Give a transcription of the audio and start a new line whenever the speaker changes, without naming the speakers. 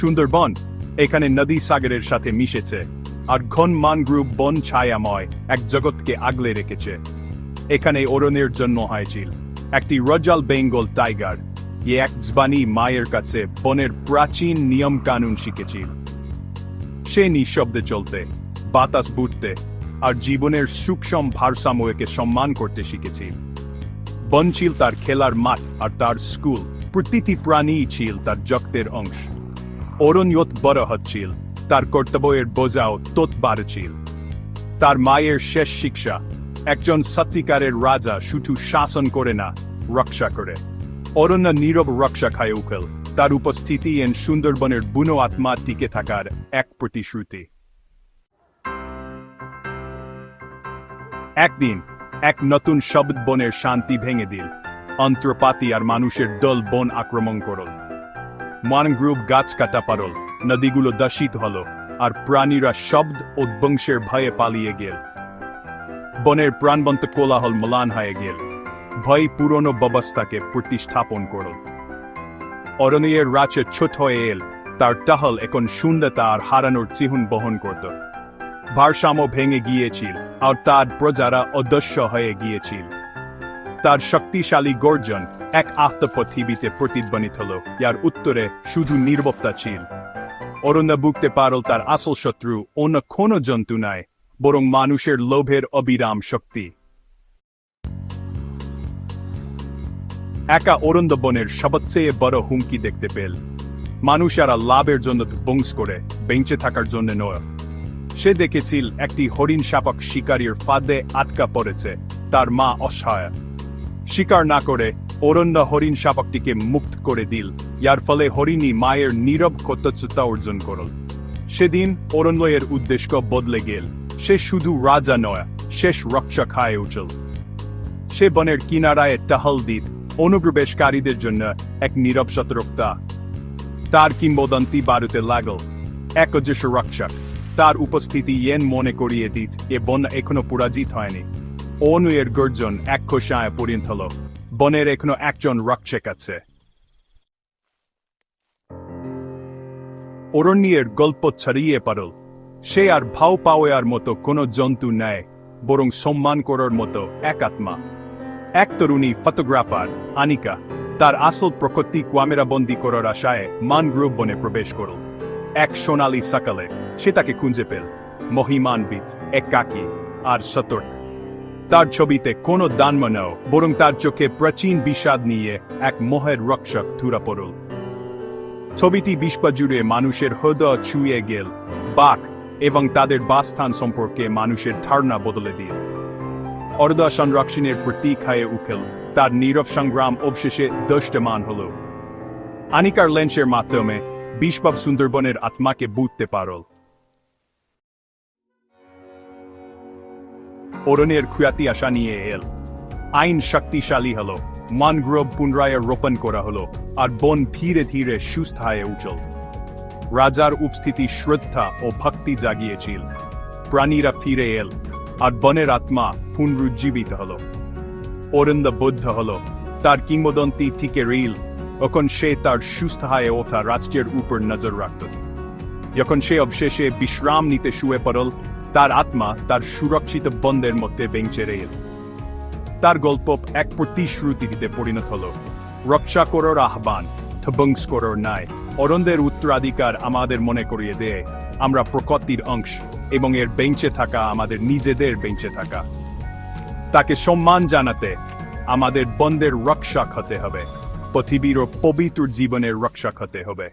সুন্দরবন, এখানে নদী সাগরের সাথে মিশেছে, আর ঘন মানগ্রুভ বন ছায়াময় এক জগৎকে আগলে রেখেছে। এখানে অরণ্যের জন্ম হয়েছিল একটি রজাল বেঙ্গল টাইগার। এ এক জবানি মায়ের কাছে বনের প্রাচীন নিয়ম কানুন শিখেছিল সে নিঃশব্দে চলতে, বাতাস বুটতে, আর জীবনের সূক্ষ্ম ভারসাম্যকে সম্মান করতে শিখেছিল বন ছিল তার খেলার মাঠ আর তার স্কুল, প্রতিটি প্রাণী ছিল তার জগতের অংশ। অরণ্যত বড় হচ্ছিল। তার কর্তব্যের বোঝাও তত বাড়ছিল। তার মায়ের শেষ শিক্ষা, একজন সত্যিকারের রাজা শুধু শাসন করে না, রক্ষা করে। অরণ্য নীরব রক্ষা খায় উকেল। তার উপস্থিতি এন সুন্দরবনের বুনো আত্মা টিকে থাকার এক প্রতিশ্রুতি। একদিন, এক নতুন শব্দ বনের শান্তি ভেঙে দিল। অন্ত্রপাতি আর মানুষের দল বন আক্রমণ করল। মানগ্রুভ গাছ কাটা পারল, নদীগুলো দূষিত হলো, আর প্রাণীরা শব্দ ও বংশের ভয়ে পালিয়ে গেল। বনের প্রাণবন্ত কোলাহল ম্লান হয়ে গেল। ভয় পুরনো ব্যবস্থাকে প্রতিস্থাপন করল। অরণ্যের রাজ্যে ছোট হয়ে এল, তার টহল এখন শূন্যতা আর হারানোর চিহ্ন বহন করত। ভারসাম্য ভেঙে গিয়েছিল, আর তার প্রজারা অদস্য হয়ে গিয়েছিল। তার শক্তিশালী গর্জন এক আহত পৃথিবীতে প্রতিধ্বনিত হল। ইয়ার উত্তরে শুধু নির্বক্তা ছিল অরণ্য বুকতে পারল তার আসল শত্রু অন্য কোনো জন্তু নয় বরং মানুষের লোভের অবিরাম শক্তি। একা অরণ্য বনের সবচেয়ে বড় হুমকি দেখতে পেল। মানুষেরা লাভের জন্য বংশ করে, বেঁচে থাকার জন্য নয়। সে দেখেছিল একটি হরিণ শাপক শিকারীর ফাঁদে আটকা পড়েছে, তার মা অসহায়। শিকার না করে অরণ্য হরিণ শাপকটিকে মুক্ত করে দিল। ইয়ার ফলে হরিণী মায়ের নীরব কর্তব্যতা অর্জন করল। সেদিন অরণ্যের উদ্দেশ্য বদলে গেল। সে শুধু রাজা নয়, শেষ রক্ষক হয়ে উঠল সে বনের কিনারায় টহল দিত, অনুপ্রবেশকারীদের জন্য এক নীরব সতর্কতা তার কিংবদন্তি বারুতে লাগল, এক অদৃশ্য রক্ষক। তার উপস্থিতি ইয়েন মনে করিয়ে দিত, এ বন এখনও পরাজিত হয়নি। অনুয়ের গর্জন এক খোসায় পরিণত হল। বনের এখনও একজন রক্ষক আছে। অরণ্যের গল্প ছড়িয়ে পারল সে আর ভাও পাওয়ার মতো কোনো জন্তু নেয় বরং সম্মান করার মতো এক আত্মা। এক তরুণী ফটোগ্রাফার, আনিকা, তার আসল প্রকৃতি ক্যামেরা বন্দি করার আশায় মানগ্রুভ বনে প্রবেশ করল। এক সোনালী সকালে সে তাকে খুঁজে পেল। মহিমানবিদ একাকী আর সতর্ক। তার ছবিতে কোনো দানম নেও বরং তার চোখে প্রাচীন বিষাদ নিয়ে এক মোহের রক্ষক ধুরা পড়ল। ছবিটি বিশ্ব জুড়ে মানুষের হৃদয় ছুঁয়ে গেল, বাক এবং তাদের বাসস্থান সম্পর্কে মানুষের ধারণা বদলে দিয়ে অর্দা সংরক্ষণের প্রতীক হয়ে উঠল, তার নীরব সংগ্রাম অবশেষে দৃষ্টমান হল। আনিকার লেন্সের মাধ্যমে বিশ্বব সুন্দরবনের আত্মাকে বুঝতে পারল। অরণ্যের খ্যাতি আশা নিয়ে এল। আইন শক্তিশালী হল, মানগ্রোভ পুনরায় রোপণ করা হলো, আর বন ধীরে ধীরে সুস্থ হয়ে উঠল। রাজার উপস্থিতি শ্রদ্ধা ও ভক্তি জাগিয়েছিল। প্রাণীরা ফিরে এল, আর বনের আত্মা পুনরুজ্জীবিত হল। অরণ্য বৌদ্ধ হল, তার কিংবদন্তি টিকে রিল তখন সে তার সুস্থ হয়ে ওঠা রাজ্যের উপর নজর রাখত। যখন সে অবশেষে বিশ্রাম নিতে শুয়ে পড়ল তার আত্মা তার সুরক্ষিত বন্ধের মধ্যে বেঞ্চে রেল তার গল্প এক প্রতিশ্রুতিতে পরিণত হল। রক্ষা করার আহ্বান থবংস করার নাই অরণ্যের উত্তরাধিকার আমাদের মনে করিয়ে দেয়। আমরা প্রকৃতির অংশ এবং এর বেঞ্চে থাকা আমাদের নিজেদের বেঞ্চে থাকা। তাকে সম্মান জানাতে আমাদের বন্ধের রক্ষক হতে হবে। পৃথিবীর পবিত্র জীবনের রক্ষা হতে হবে।